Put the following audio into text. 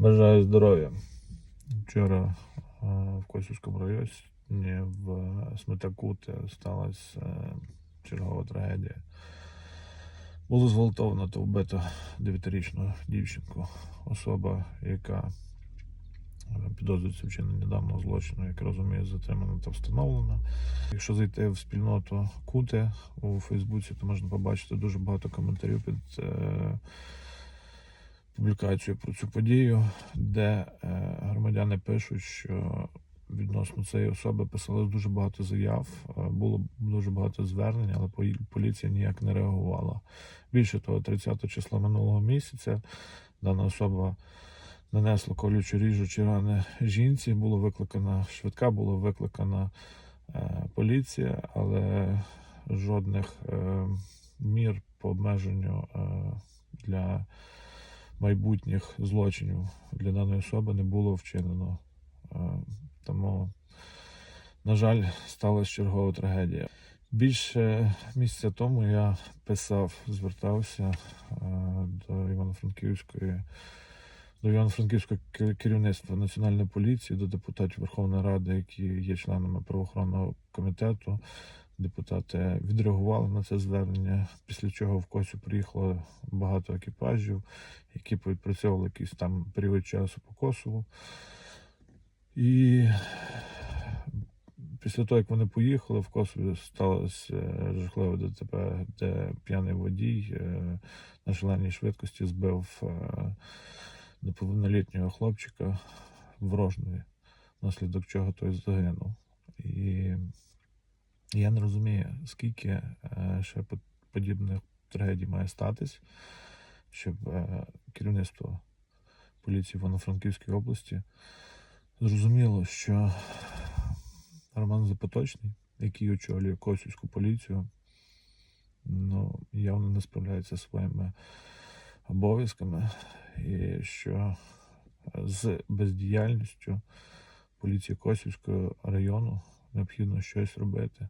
Бажаю здоров'я. Вчора е, в Косівському районі в Сметакуте сталася е, чергова трагедія. Було зґвалтовано та вбито 9-річну дівчинку. Особа, яка е, підозрюється в вчиненні даного злочину, як розумію, затримана та встановлена. Якщо зайти в спільноту Куте у Фейсбуці, то можна побачити дуже багато коментарів під публікацію про цю подію, де е, громадяни пишуть, що відносно цієї особи писали дуже багато заяв, е, було дуже багато звернень, але поліція ніяк не реагувала. Більше того, 30 числа минулого місяця дана особа нанесла колючу ріжучі рани жінці, було викликана швидка, була викликана е, поліція, але жодних мір по обмеженню для майбутніх злочинів для даної особи не було вчинено. Е, Тому, на жаль, сталася чергова трагедія. Більше місяця тому я писав, звертався е, до Івано-Франківської. До Івано-Франківського керівництва Національної поліції, до депутатів Верховної Ради, які є членами правоохоронного комітету. Депутати відреагували на це звернення, після чого в Косю приїхало багато екіпажів, які відпрацьовували якийсь там період часу по Косову. І після того, як вони поїхали, в Косові сталося е, жахливе ДТП, де п'яний водій е, на шаленій швидкості збив е, неповнолітнього хлопчика в внаслідок чого той загинув. І я не розумію, скільки е, ще по- подібних трагедій має статись, щоб е, керівництво поліції Івано-Франківської області зрозуміло, що Роман Запоточний, який очолює Косівську поліцію, ну, явно не справляється своїми обов'язками, і що з бездіяльністю поліції Косівського району необхідно щось робити.